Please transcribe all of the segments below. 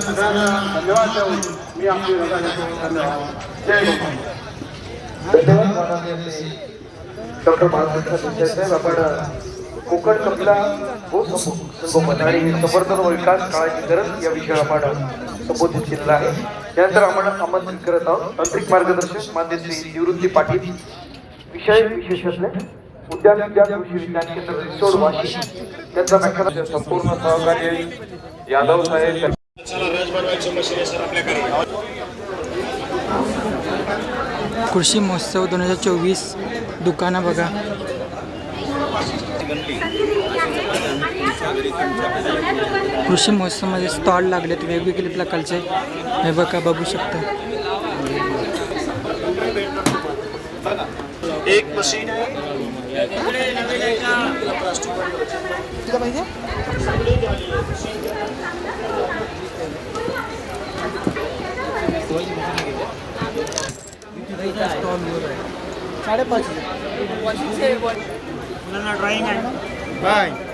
सगळ्यांना धन्यवाद देऊन मी आपली रजा घेतो धन्यवाद जय डॉक्टर बाळासाहेब देशमुख आपण कोकण कपला संगोपन आणि संवर्धन व विकास काळाची गरज या विषयावर आपण संबोधित केलेला आहे. यानंतर आपण आमंत्रित करत आहोत. तांत्रिक मार्गदर्शक मान्य श्री निवृत्ती पाटील. विषय विशेषज्ञ उद्यान उद्यान कृषी विज्ञान केंद्र रिसोड वाशी त्यांचा व्याख्यान संपूर्ण सहकार्य यादव साहेब. कृषी महोत्सव दोन हजार चोवीस दुकानं बघा. कृषी महोत्सवमध्ये स्टॉल लागलेत वेगवेगळे प्रकारचे हे बघा बघू शकता. एक मशीन आहे.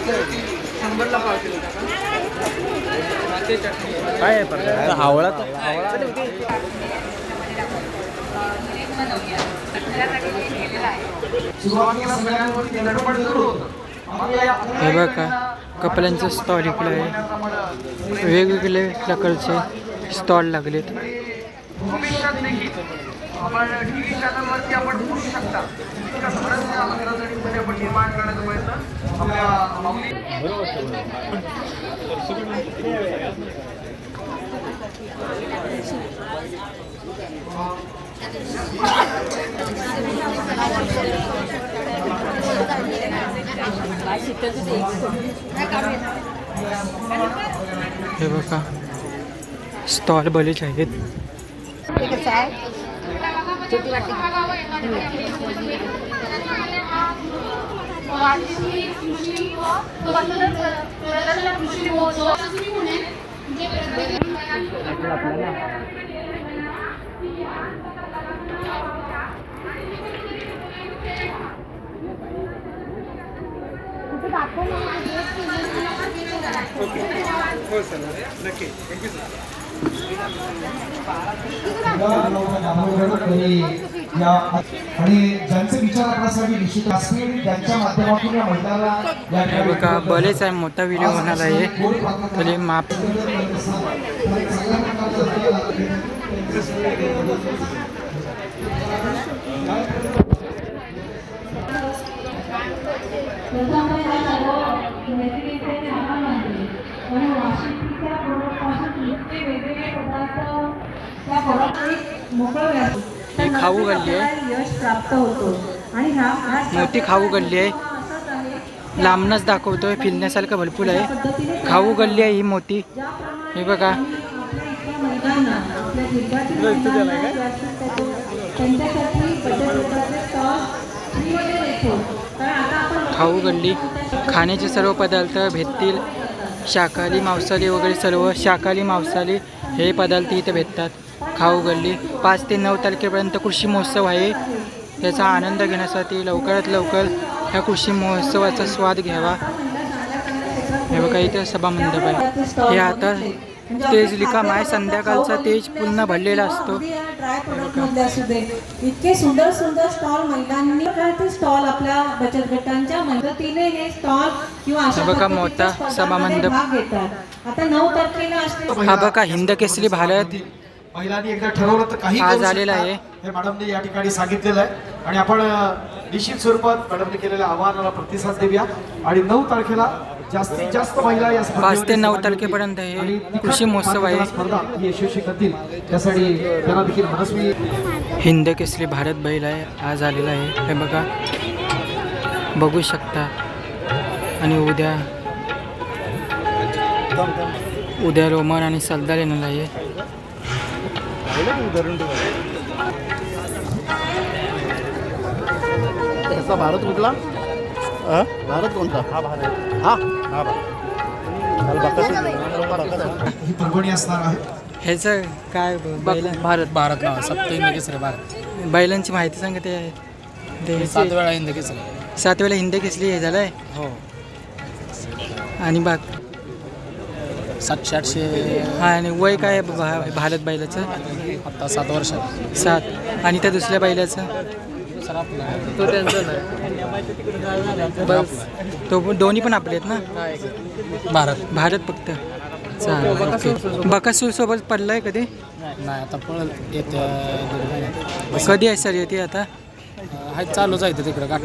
समजून अरे हे बघा कपड्यांचं स्टॉल इकडे आहे. वेगवेगळे प्रकारचे स्टॉल लागलेत. आपण टीव्ही चॅनलवरती आपण बघू शकता. इतका बऱ्याचशा अडचणींमध्ये आपण निर्माण करण्याचा प्रयत्न आपल्या माऊली. हे बघा स्टॉल बरेच आहेत. छोटी वाटी दाखव ओके हो सर. नक्की. थँक्यू सर आणि ज्यांचे विचार निश्चित त्यांच्या माध्यमातून या बघा बरेच आहे मोठा व्हिडिओ होणार आहे. तरी माप त्याच्यामुळे या सर्व मैत्रिणींचे आभार मानते आणि वाशिमच्या प्रोडक्टपासून इतके वेगवेगळे पदार्थ त्या प्रोडक्ट मोकळ ही खाऊ गल्ली आहे. यश प्राप्त होतो. आणि हा आज मोठी खाऊ गल्ली आहे. लांबनच दाखवतोय फिरण्यासारखं भरपूर आहे. खाऊ गल्ली आहे ही मोठी हे बघा. खाऊ गल्ली खाण्याचे सर्व पदार्थ भेटतील. शाकाहारी मांसाहारी वगैरे सर्व शाकाहारी मांसाहारी हे पदार्थ इथे भेटतात. खाऊ गल्ली. पाच ते नऊ तारखेपर्यंत कृषी महोत्सव आहे. त्याचा आनंद घेण्यासाठी लवकरात लवकर ह्या कृषी महोत्सवाचा स्वाद घ्यावा. हे बघा इथे सभामंडप आहे. हे आता तेज लिखाम आहे. संध्याकाळचा तेज पूर्ण भरलेला असतो. इतके सुंदर सुंदर स्टॉल महिलांनी ते स्टॉल आपल्या बचत गटांच्या मदतीने हे स्टॉल किंवा बघा मोठा स्टॉलमध्ये सभामंडप. आता नऊ तारखेला असते. हा बघा हिंद केसरी भारत. महिलांनी एकदा ठरवलं तर काही शकतात. आहे. हे मॅडमने या ठिकाणी सांगितलेलं आहे. आणि आपण निश्चित स्वरूपात मॅडमने केलेल्या आवाहनाला प्रतिसाद देऊया. आणि नऊ तारखेला जास्तीत जास्त महिला या पाच ते नऊ तारखेपर्यंत हे कृषी महोत्सव आहे. स्पर्धा ही यशस्वी करतील. त्यासाठी त्यांना देखील मनस्वी हिंद केसरी भारत बैल आहे. आज आलेला आहे. हे बघा. बघू शकता. आणि उद्या उद्या रोमन आणि सरदार येणार आहे. त्याचा भारत कुठला? भारत कोणता? हा भारत. हा. हा ही पर्वणी असणार आहे. ह्याचं काय बैल? भारत. भारत नाव सप्त हिंद केसरी भारत. बैलांची माहिती सांगते ते. सात वेळा हिंद केसरी. सात वेळा हिंद केसरी हे झालंय? हो. आणि बाग सातशे आठशे. हा आणि वय काय आहे भा- भारत बैलाचं? आता सात वर्षात. सात. आणि त्या दुसऱ्या बैलाचं? सर आपला तो त्यांचा नाही. बस. तो पण- दोन्ही पण आपले आहेत ना? भारत. भारत फक्त. चालेल ओके. बकासूर सोबत. पडलाय कधी? नाही आता दीड महिन्यात. कधी आहे सर येते आता? हा चालूच आहे तिकडे गाठ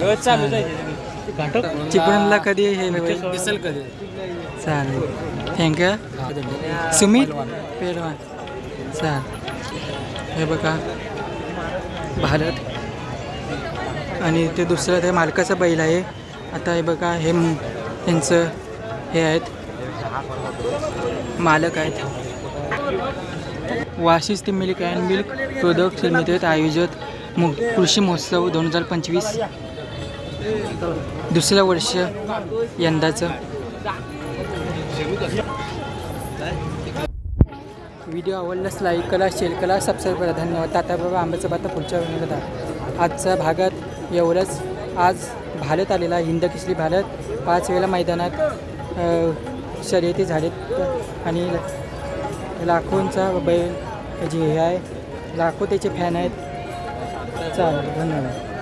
चिपळूणला कधी हे दिसेल कधी. चालेल. थँक्यू सुमित पेरवान चाल हे बघा भारत आणि ते दुसरं ते मालकाचा बैल आहे. आता हे बघा हे त्यांचं हे आहेत. मालक आहेत. वाशिष ते milk and milk product limited आयोजित मु कृषी महोत्सव दोन हजार पंचवीस. दुसरं वर्ष यंदाचं. व्हिडिओ आवडल्यास लाईक करा शेअर करा सबस्क्राईब करा. धन्यवाद. तात्या बाबा आंब्याचं बाता पुढच्या वेळेला आजच्या भागात एवढंच. आज भारत आलेला हिंद किसली भारत. पाच वेळेला मैदानात शर्यती झालेत. आणि लाखोंचा बैल जे हे आहे लाखो त्याचे फॅन आहेत. चालेल. धन्यवाद.